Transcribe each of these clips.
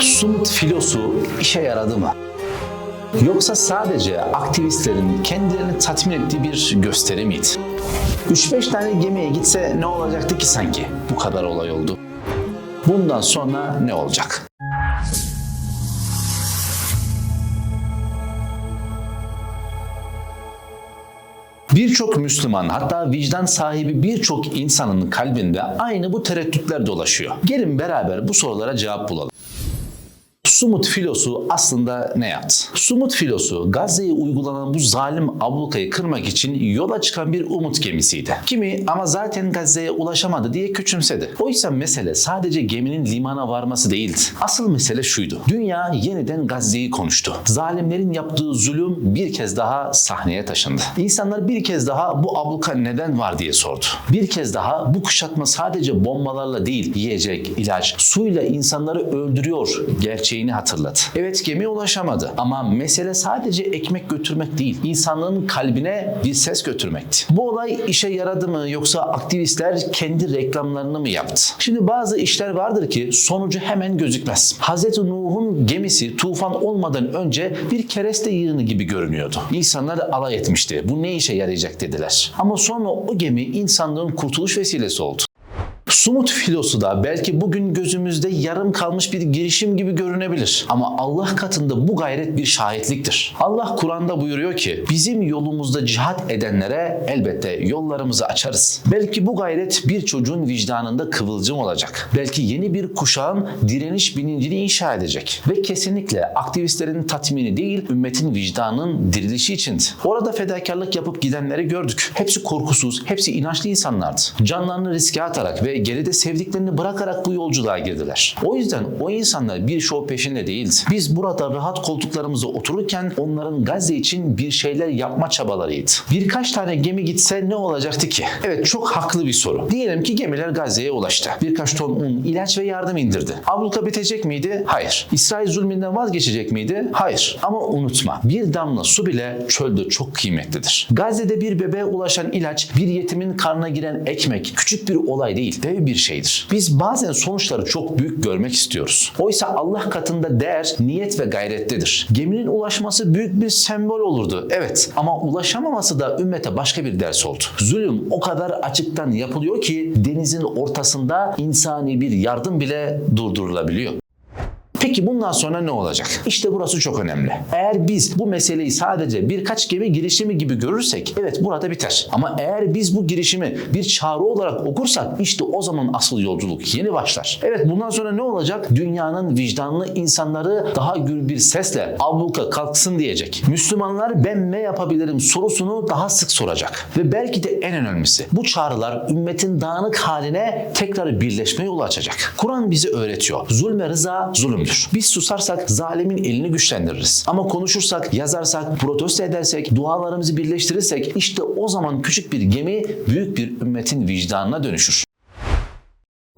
Sumut filosu işe yaradı mı? Yoksa sadece aktivistlerin kendilerini tatmin ettiği bir gösteri miydi? 3-5 tane gemiye gitse ne olacaktı ki sanki? Bu kadar olay oldu. Bundan sonra ne olacak? Birçok Müslüman hatta vicdan sahibi birçok insanın kalbinde aynı bu tereddütler dolaşıyor. Gelin beraber bu sorulara cevap bulalım. Sumut filosu aslında ne yaptı? Sumut filosu Gazze'ye uygulanan bu zalim ablukayı kırmak için yola çıkan bir umut gemisiydi. Kimi ama zaten Gazze'ye ulaşamadı diye küçümsedi. Oysa mesele sadece geminin limana varması değildi. Asıl mesele şuydu. Dünya yeniden Gazze'yi konuştu. Zalimlerin yaptığı zulüm bir kez daha sahneye taşındı. İnsanlar bir kez daha bu abluka neden var diye sordu. Bir kez daha bu kuşatma sadece bombalarla değil, yiyecek, ilaç, suyla insanları öldürüyor gerçeğini hatırladı. Evet gemi ulaşamadı ama mesele sadece ekmek götürmek değil, insanlığın kalbine bir ses götürmekti. Bu olay işe yaradı mı yoksa aktivistler kendi reklamlarını mı yaptı? Şimdi bazı işler vardır ki sonucu hemen gözükmez. Hz. Nuh'un gemisi tufan olmadan önce bir kereste yığını gibi görünüyordu. İnsanlar alay etmişti. Bu ne işe yarayacak dediler. Ama sonra o gemi insanlığın kurtuluş vesilesi oldu. Sumut filosu da belki bugün gözümüzde yarım kalmış bir girişim gibi görünebilir. Ama Allah katında bu gayret bir şahitliktir. Allah Kur'an'da buyuruyor ki bizim yolumuzda cihat edenlere elbette yollarımızı açarız. Belki bu gayret bir çocuğun vicdanında kıvılcım olacak. Belki yeni bir kuşağın direniş bilincini inşa edecek. Ve kesinlikle aktivistlerin tatmini değil, ümmetin vicdanının dirilişi içindi. Orada fedakarlık yapıp gidenleri gördük. Hepsi korkusuz, hepsi inançlı insanlardı. Canlarını riske atarak ve geride sevdiklerini bırakarak bu yolculuğa girdiler. O yüzden o insanlar bir şov peşinde değildi. Biz burada rahat koltuklarımızda otururken onların Gazze için bir şeyler yapma çabalarıydı. Birkaç tane gemi gitse ne olacaktı ki? Evet çok haklı bir soru. Diyelim ki gemiler Gazze'ye ulaştı. Birkaç ton un, ilaç ve yardım indirdi. Abluka bitecek miydi? Hayır. İsrail zulmünden vazgeçecek miydi? Hayır. Ama unutma bir damla su bile çölde çok kıymetlidir. Gazze'de bir bebeğe ulaşan ilaç, bir yetimin karnına giren ekmek küçük bir olay değil, dev bir şeydir. Biz bazen sonuçları çok büyük görmek istiyoruz. Oysa Allah katında değer, niyet ve gayrettedir. Geminin ulaşması büyük bir sembol olurdu. Evet ama ulaşamaması da ümmete başka bir ders oldu. Zulüm o kadar açıktan yapılıyor ki denizin ortasında insani bir yardım bile durdurulabiliyor. Peki bundan sonra ne olacak? İşte burası çok önemli. Eğer biz bu meseleyi sadece birkaç gemi girişimi gibi görürsek evet burada biter. Ama eğer biz bu girişimi bir çağrı olarak okursak işte o zaman asıl yolculuk yeni başlar. Evet bundan sonra ne olacak? Dünyanın vicdanlı insanları daha gür bir sesle abluka kalksın diyecek. Müslümanlar ben ne yapabilirim sorusunu daha sık soracak. Ve belki de en önemlisi bu çağrılar ümmetin dağınık haline tekrar birleşme yolu açacak. Kur'an bizi öğretiyor. Zulme rıza zulümdür. Biz susarsak zalimin elini güçlendiririz. Ama konuşursak, yazarsak, protesto edersek, dualarımızı birleştirirsek işte o zaman küçük bir gemi büyük bir ümmetin vicdanına dönüşür.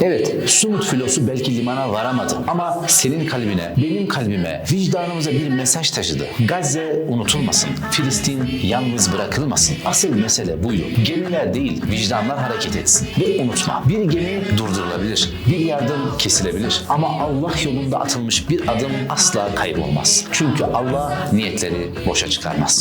Evet, Sumut filosu belki limana varamadı ama senin kalbine, benim kalbime, vicdanımıza bir mesaj taşıdı. Gazze unutulmasın, Filistin yalnız bırakılmasın. Asıl mesele buydu. Gemiler değil, vicdanlar hareket etsin. Ve unutma, bir gemi durdurulabilir, bir yardım kesilebilir ama Allah yolunda atılmış bir adım asla kaybolmaz. Çünkü Allah niyetleri boşa çıkarmaz.